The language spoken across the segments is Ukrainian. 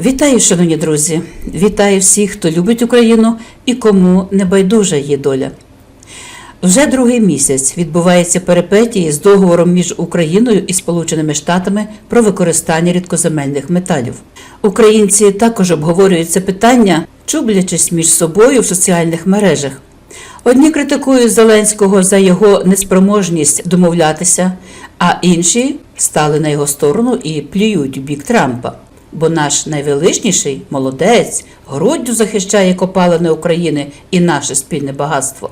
Вітаю, шановні друзі! Вітаю всіх, хто любить Україну і кому не байдужа її доля. Вже другий місяць відбуваються перипетії з договором між Україною і Сполученими Штатами про використання рідкоземельних металів. Українці також обговорюють це питання, чублячись між собою в соціальних мережах. Одні критикують Зеленського за його неспроможність домовлятися, а інші стали на його сторону і плюють у бік Трампа. Бо наш найвеличніший молодець груддю захищає копалини України і наше спільне багатство.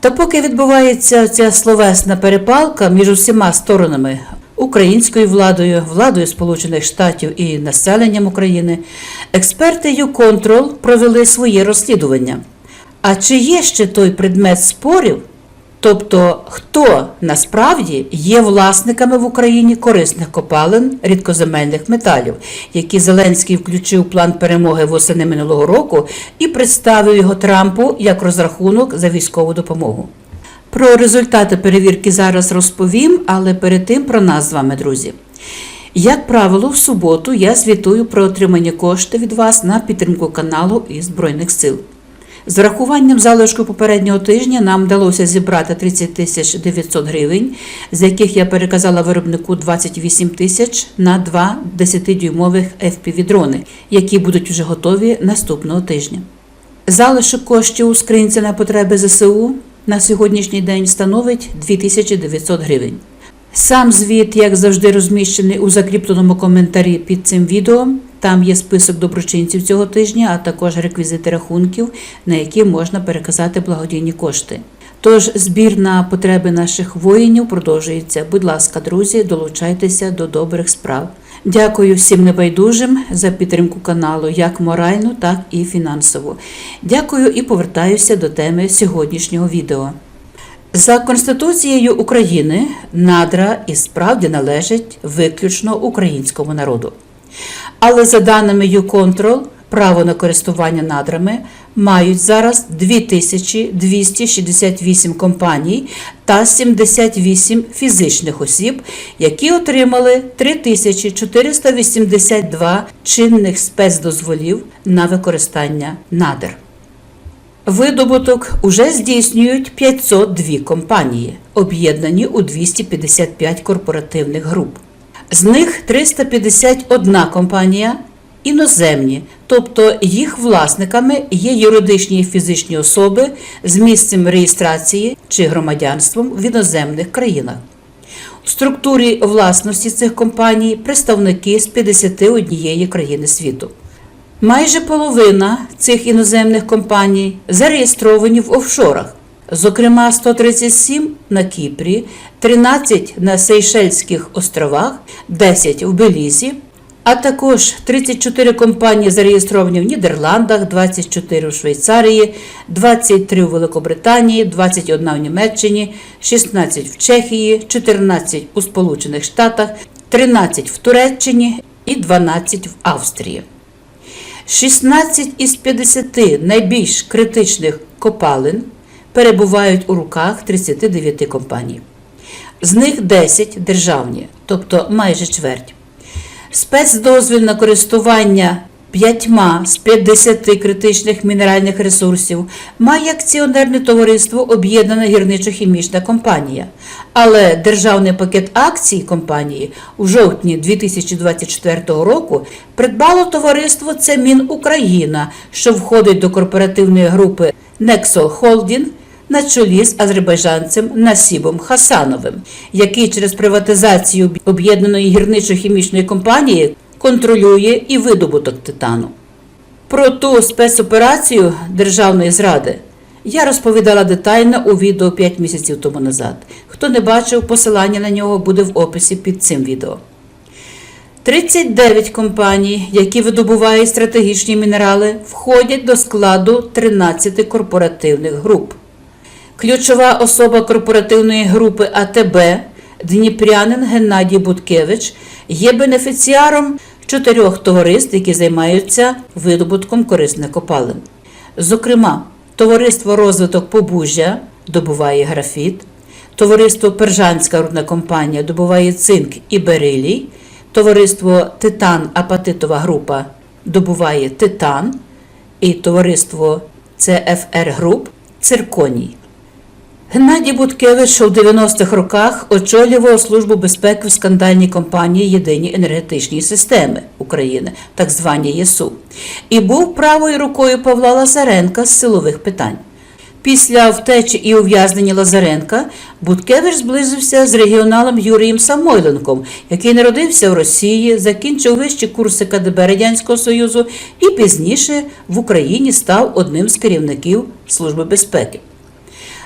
Та поки відбувається ця словесна перепалка між усіма сторонами українською владою, владою Сполучених Штатів і населенням України, експерти ЮКонтрол провели своє розслідування. А чи є ще той предмет спорів? Тобто, хто насправді є власниками в Україні корисних копалин рідкоземельних металів, які Зеленський включив план перемоги восени минулого року і представив його Трампу як розрахунок за військову допомогу? Про результати перевірки зараз розповім, але перед тим про нас з вами, друзі. Як правило, в суботу я звітую про отримання коштів від вас на підтримку каналу і Збройних сил. З врахуванням залишку попереднього тижня нам вдалося зібрати 30 тисяч 900 гривень, з яких я переказала виробнику 28 тисяч на два 10-дюймових FPV-дрони, які будуть вже готові наступного тижня. Залишок коштів у скринці на потреби ЗСУ на сьогоднішній день становить 2900 гривень. Сам звіт, як завжди, розміщений у закріпленому коментарі під цим відео. Там є список доброчинців цього тижня, а також реквізити рахунків, на які можна переказати благодійні кошти. Тож збір на потреби наших воїнів продовжується. Будь ласка, друзі, долучайтеся до добрих справ. Дякую всім небайдужим за підтримку каналу, як моральну, так і фінансову. Дякую і повертаюся до теми сьогоднішнього відео. За Конституцією України надра і справді належать виключно українському народу. Але за даними ЮКонтрол, право на користування надрами мають зараз 2268 компаній та 78 фізичних осіб, які отримали 3482 чинних спецдозволів на використання надр. Видобуток уже здійснюють 502 компанії, об'єднані у 255 корпоративних груп. З них 351 компанія іноземні, тобто їх власниками є юридичні і фізичні особи з місцем реєстрації чи громадянством в іноземних країнах. У структурі власності цих компаній представники з 51 країни світу. Майже половина цих іноземних компаній зареєстровані в офшорах, зокрема 137 на Кіпрі, 13 на Сейшельських островах, 10 в Белізі, а також 34 компанії зареєстровані в Нідерландах, 24 у Швейцарії, 23 у Великобританії, 21 в Німеччині, 16 в Чехії, 14 у Сполучених Штатах, 13 в Туреччині і 12 в Австрії. 16 із 50 найбільш критичних копалин перебувають у руках 39 компаній. З них 10 державні, тобто майже чверть. Спецдозвіл на користування п'ятьма з 50 критичних мінеральних ресурсів має акціонерне товариство Об'єднана гірничо-хімічна компанія. Але державний пакет акцій компанії у жовтні 2024 року придбало товариство Цемін Україна, що входить до корпоративної групи Nexo Holding на чолі з азербайджанцем Насібом Хасановим, який через приватизацію об'єднаної гірничо-хімічної компанії контролює і видобуток титану. Про ту спецоперацію державної зради я розповідала детально у відео 5 місяців тому назад. Хто не бачив, посилання на нього буде в описі під цим відео. 39 компаній, які видобувають стратегічні мінерали, входять до складу 13 корпоративних груп. Ключова особа корпоративної групи АТБ Дніпрянин Геннадій Буткевич є бенефіціаром чотирьох товариств, які займаються видобутком корисних копалин. Зокрема, товариство розвиток Побужжя добуває графіт, товариство Пержанська рудна компанія добуває цинк і берилій, товариство Титан Апатитова група добуває титан і товариство CFR Group Цирконій. Геннадій Буткевич у 90-х роках очолював службу безпеки в скандальній компанії Єдині енергетичні системи України, так звані ЄСУ, і був правою рукою Павла Лазаренка з силових питань. Після втечі і ув'язнення Лазаренка Буткевич зблизився з регіоналом Юрієм Самойленком, який народився в Росії, закінчив вищі курси КДБ Радянського Союзу і пізніше в Україні став одним з керівників Служби безпеки.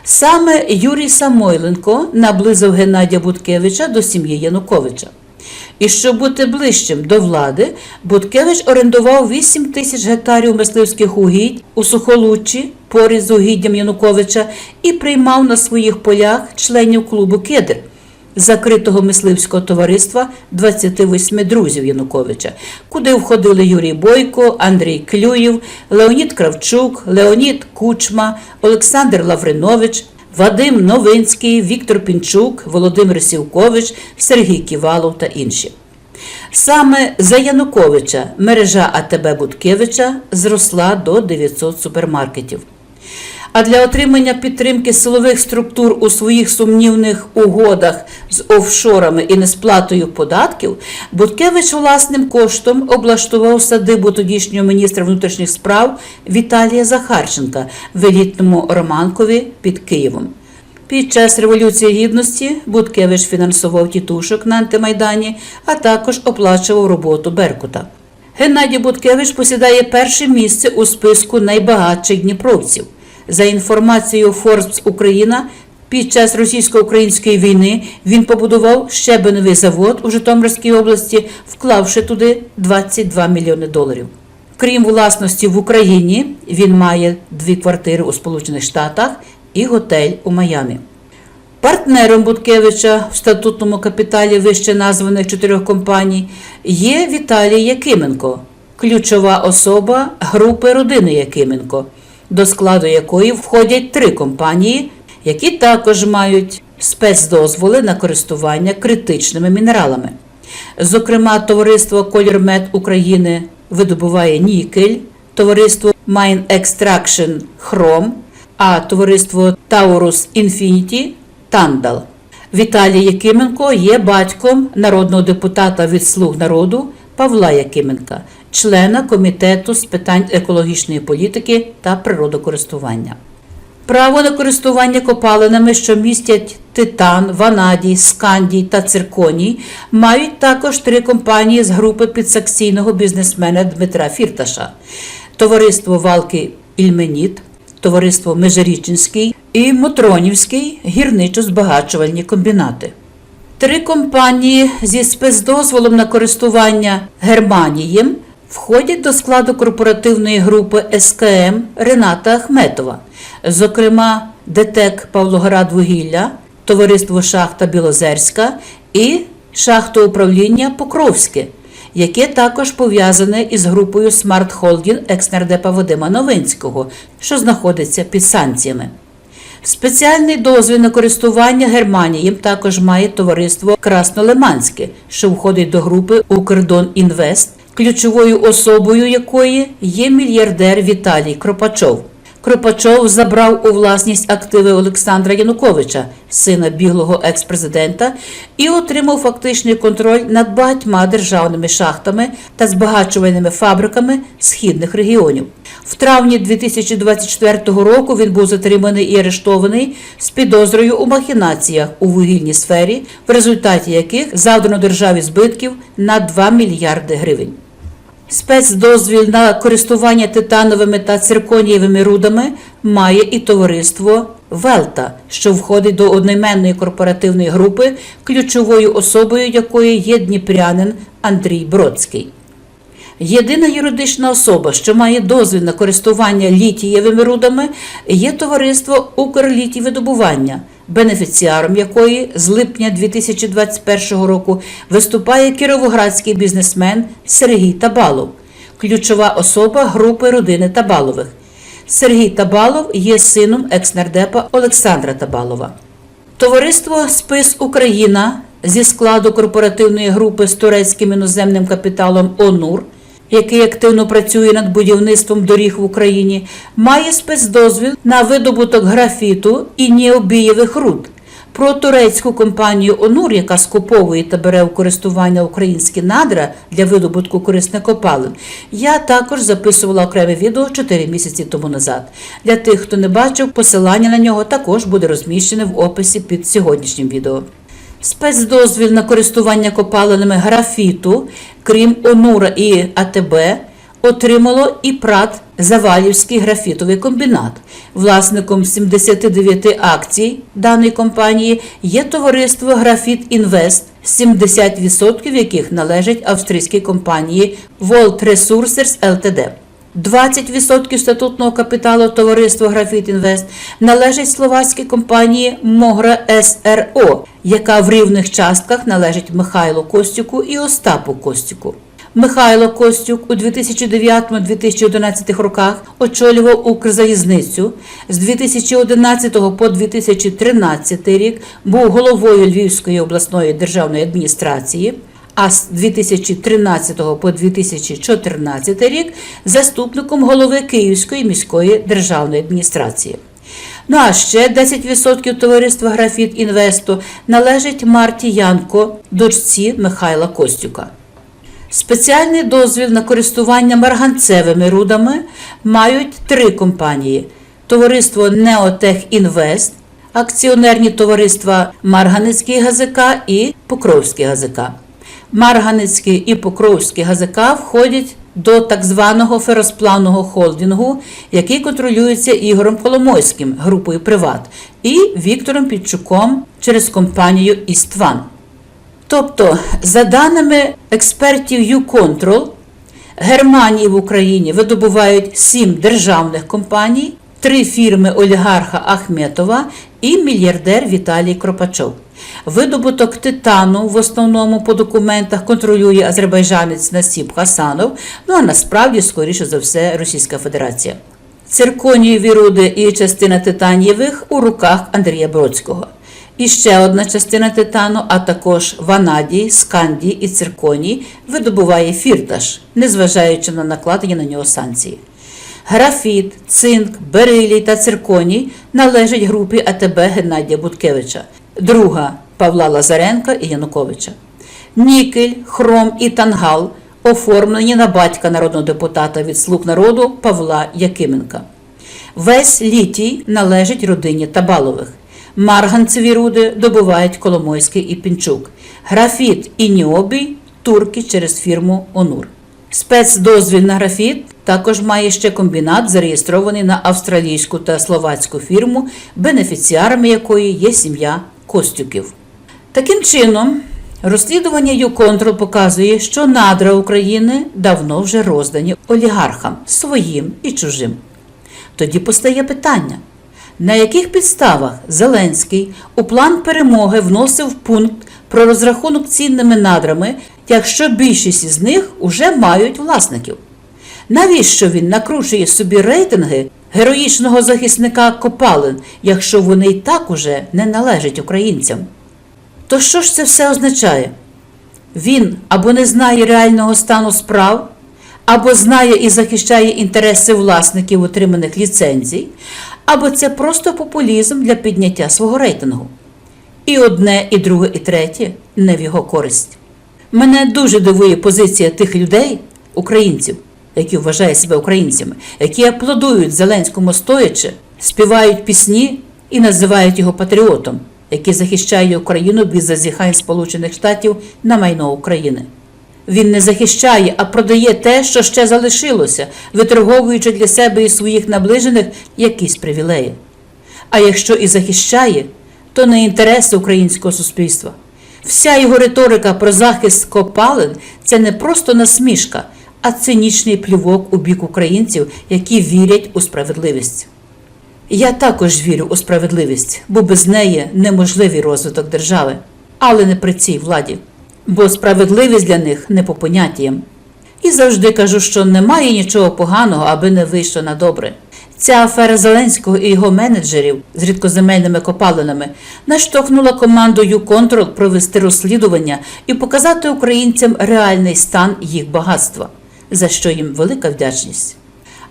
Саме Юрій Самойленко наблизив Геннадія Буткевича до сім'ї Януковича. І щоб бути ближчим до влади, Буткевич орендував 8 тисяч гектарів мисливських угідь у Сухолуччі поряд з угіддям Януковича і приймав на своїх полях членів клубу Кедр закритого мисливського товариства 28 друзів Януковича, куди входили Юрій Бойко, Андрій Клюєв, Леонід Кравчук, Леонід Кучма, Олександр Лавринович, Вадим Новинський, Віктор Пінчук, Володимир Сівкович, Сергій Ківалов та інші. Саме за Януковича мережа АТБ Буткевича зросла до 900 супермаркетів. А для отримання підтримки силових структур у своїх сумнівних угодах з офшорами і несплатою податків, Буткевич власним коштом облаштував садибу тодішнього міністра внутрішніх справ Віталія Захарченка в елітному Романкові під Києвом. Під час Революції Гідності Буткевич фінансував тітушок на антимайдані, а також оплачував роботу Беркута. Геннадій Буткевич посідає перше місце у списку найбагатших дніпровців. За інформацією Forbes Україна, під час російсько-української війни він побудував щебеновий завод у Житомирській області, вклавши туди 22 мільйони доларів. Крім власності в Україні, він має дві квартири у Сполучених Штатах і готель у Майамі. Партнером Буткевича в статутному капіталі вище названих чотирьох компаній є Віталій Якименко, ключова особа групи родини Якименко, до складу якої входять три компанії, які також мають спецдозволи на користування критичними мінералами. Зокрема, товариство Колірмет України видобуває нікель, товариство Mine Extraction Хром, а товариство Taurus Infinity Тандал. Віталій Якименко є батьком народного депутата від Слуг народу Павла Якименка, члена комітету з питань екологічної політики та природокористування. Право на користування копалинами, що містять титан, ванадій, скандій та цирконій, мають також три компанії з групи підсакційного бізнесмена Дмитра Фірташа: товариство Валки Ільменіт, товариство Межирічинський і Мотронівський гірничо-збагачувальні комбінати. Три компанії зі спецдозволом на користування Германієм входять до складу корпоративної групи СКМ Рената Ахметова, зокрема ДТЕК Павлоград-Вугілля, товариство Шахта Білозерська і шахтоуправління Покровське, яке також пов'язане із групою Смарт Холдін екснардепа Вадима Новинського, що знаходиться під санкціями. Спеціальний дозвіл на користування Германієм також має товариство Краснолиманське, що входить до групи Укрдон Інвест, ключовою особою якої є мільярдер Віталій Кропачов. Кропачов забрав у власність активи Олександра Януковича, сина біглого екс-президента, і отримав фактичний контроль над багатьма державними шахтами та збагачувальними фабриками східних регіонів. В травні 2024 року він був затриманий і арештований з підозрою у махінаціях у вугільній сфері, в результаті яких завдано державі збитків на 2 мільярди гривень. Спецдозвіл на користування титановими та цирконієвими рудами має і товариство Велта, що входить до одноіменної корпоративної групи, ключовою особою якої є дніпрянин Андрій Бродський. Єдина юридична особа, що має дозвіл на користування літієвими рудами, є товариство Укрлітівидобування, бенефіціаром якої з липня 2021 року виступає кіровоградський бізнесмен Сергій Табалов, ключова особа групи родини Табалових. Сергій Табалов є сином екснардепа Олександра Табалова. Товариство Спис Україна зі складу корпоративної групи з турецьким іноземним капіталом ОНУР який активно працює над будівництвом доріг в Україні, має спецдозвіл на видобуток графіту і ніобієвих руд. Про турецьку компанію Онур, яка скуповує та бере у користування українські надра для видобутку корисних копалин, я також записувала окреме відео 4 місяці тому назад. Для тих, хто не бачив, посилання на нього також буде розміщене в описі під сьогоднішнім відео. Спецдозвіл на користування копалинами графіту, крім Онура і АТБ, отримало і ПРАТ Завалівський графітовий комбінат. Власником 79 акцій даної компанії є товариство Графіт Інвест, 70% яких належать австрійській компанії Волт Ресурсерс Ltd. 20% статутного капіталу товариства Графіт Інвест належить словацькій компанії Могра СРО, яка в рівних частках належить Михайлу Костюку і Остапу Костюку. Михайло Костюк у 2009-2011 роках очолював Укрзалізницю. З 2011 по 2013 рік був головою Львівської обласної державної адміністрації. А з 2013 по 2014 рік заступником голови Київської міської державної адміністрації. Ну а ще 10% товариства Графіт Інвесту належить Марті Янко, дочці Михайла Костюка. Спеціальний дозвіл на користування марганцевими рудами мають три компанії: товариство Неотех Інвест, акціонерні товариства Марганецький ГЗК і Покровський ГЗК. Марганецький і Покровський ГЗК входять до так званого феросплавного холдингу, який контролюється Ігорем Коломойським групою Приват і Віктором Підчуком через компанію Істван. Тобто, за даними експертів YouControl, Германії в Україні видобувають сім державних компаній, три фірми олігарха Ахметова і мільярдер Віталій Кропачов. Видобуток титану в основному по документах контролює азербайджанець Насіб Хасанов, ну а насправді, скоріше за все, Російська Федерація. Цирконієві руди і частина титанієвих у руках Андрія Бродського. І ще одна частина титану, а також ванадій, скандій і цирконій видобуває фірташ, незважаючи на накладені на нього санкції. Графіт, цинк, берилій та цирконій належать групі АТБ Геннадія Буткевича, друга Павла Лазаренка і Януковича. Нікель, хром і тангал оформлені на батька народного депутата від слуг народу Павла Якименка. Весь літій належить родині Табалових. Марганцеві руди добувають Коломойський і Пінчук. Графіт і Ніобій турки через фірму Онур. Спецдозвіл на графіт також має ще комбінат, зареєстрований на австралійську та словацьку фірму, бенефіціарами якої є сім'я Костюків. Таким чином, розслідування ЮКонтрол показує, що надра України давно вже роздані олігархам своїм і чужим. Тоді постає питання. На яких підставах Зеленський у план перемоги вносив пункт про розрахунок цінними надрами, якщо більшість із них уже мають власників? Навіщо він накручує собі рейтинги героїчного захисника Копалин, якщо вони й так уже не належать українцям? То що ж це все означає? Він або не знає реального стану справ, або знає і захищає інтереси власників отриманих ліцензій, або це просто популізм для підняття свого рейтингу. І одне, і друге, і третє не в його користь. Мене дуже дивує позиція тих людей, українців, які вважають себе українцями, які аплодують Зеленському стоячи, співають пісні і називають його патріотом, який захищає Україну від зазіхань Сполучених Штатів на майно України. Він не захищає, а продає те, що ще залишилося, виторговуючи для себе і своїх наближених якісь привілеї. А якщо і захищає, то не інтереси українського суспільства. Вся його риторика про захист копалин це не просто насмішка, а цинічний плювок у бік українців, які вірять у справедливість. Я також вірю у справедливість, бо без неї неможливий розвиток держави, але не при цій владі бо справедливість для них не по поняттям. І завжди кажу, що немає нічого поганого, аби не вийшло на добре. Ця афера Зеленського і його менеджерів з рідкоземельними копалинами наштовхнула команду ЮКонтрол провести розслідування і показати українцям реальний стан їх багатства. за що їм велика вдячність.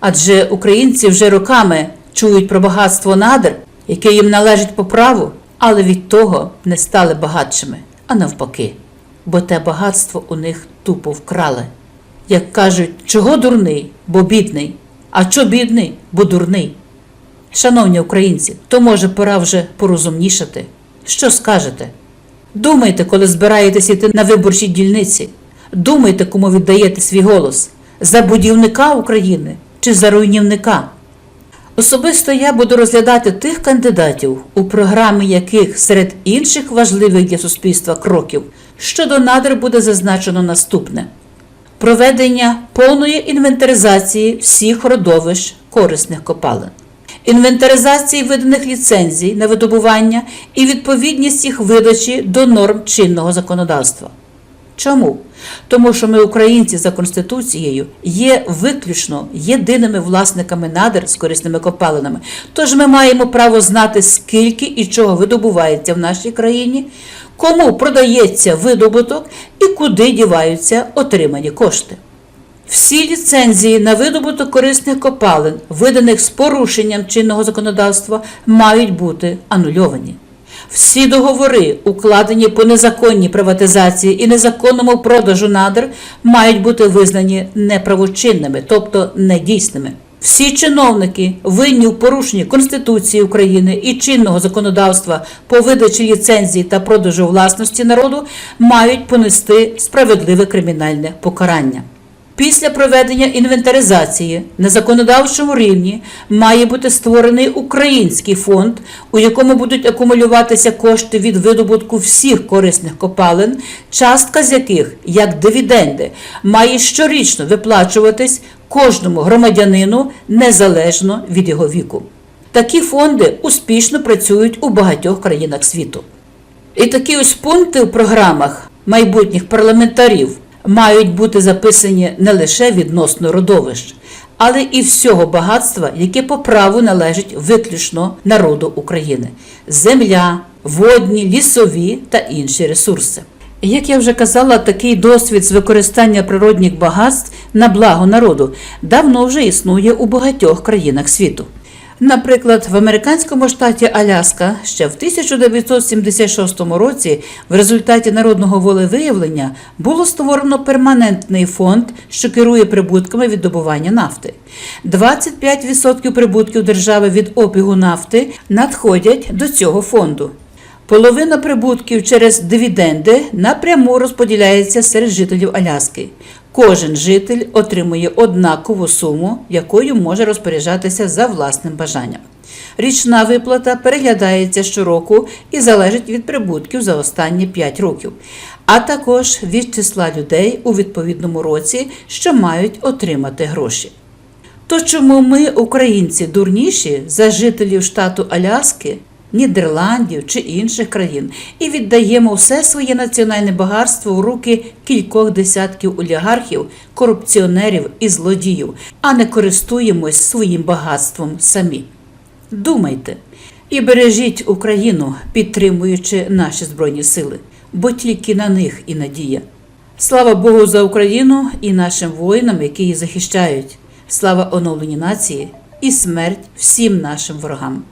Адже українці вже роками чують про багатство надр, яке їм належить по праву, але від того не стали багатшими, а навпаки, бо те багатство у них тупо вкрали. Як кажуть, чого дурний, бо бідний, а чо бідний, бо дурний. Шановні українці, то може пора вже порозумнішати. Що скажете? Думайте, коли збираєтесь іти на виборчі дільниці. Думайте, кому віддаєте свій голос за будівника України чи за руйнівника. Особисто я буду розглядати тих кандидатів, у програмі яких серед інших важливих для суспільства кроків щодо надр буде зазначено наступне: проведення повної інвентаризації всіх родовищ корисних копалин, інвентаризації виданих ліцензій на видобування і відповідність їх видачі до норм чинного законодавства. Чому? Тому що ми, українці, за Конституцією, є виключно єдиними власниками надр з корисними копалинами. Тож ми маємо право знати, скільки і чого видобувається в нашій країні, кому продається видобуток і куди діваються отримані кошти. Всі ліцензії на видобуток корисних копалин, виданих з порушенням чинного законодавства, мають бути анульовані. Всі договори, укладені по незаконній приватизації і незаконному продажу надр, мають бути визнані неправочинними, тобто недійсними. Всі чиновники, винні в порушенні Конституції України і чинного законодавства по видачі ліцензій та продажу власності народу, мають понести справедливе кримінальне покарання. Після проведення інвентаризації на законодавчому рівні має бути створений український фонд, у якому будуть акумулюватися кошти від видобутку всіх корисних копалин, частка з яких, як дивіденди, має щорічно виплачуватись кожному громадянину незалежно від його віку. Такі фонди успішно працюють у багатьох країнах світу. І такі ось пункти в програмах майбутніх парламентарів мають бути записані не лише відносно родовищ, але і всього багатства, яке по праву належить виключно народу України: земля, водні, лісові та інші ресурси. Як я вже казала, такий досвід з використання природних багатств на благо народу давно вже існує у багатьох країнах світу. Наприклад, в американському штаті Аляска ще в 1976 році в результаті народного волевиявлення було створено перманентний фонд, що керує прибутками від добування нафти. 25% прибутків держави від обігу нафти надходять до цього фонду. Половина прибутків через дивіденди напряму розподіляється серед жителів Аляски. Кожен житель отримує однакову суму, якою може розпоряджатися за власним бажанням. Річна виплата переглядається щороку і залежить від прибутків за останні 5 років, а також від числа людей у відповідному році, що мають отримати гроші. То чому ми, українці, дурніші за жителів штату Аляски, Нідерландів чи інших країн, і віддаємо все своє національне багатство в руки кількох десятків олігархів, корупціонерів і злодіїв, а не користуємось своїм багатством самі. Думайте і бережіть Україну, підтримуючи наші збройні сили, бо тільки на них і надія. Слава Богу за Україну і нашим воїнам, які її захищають. Слава оновленій нації і смерть всім нашим ворогам.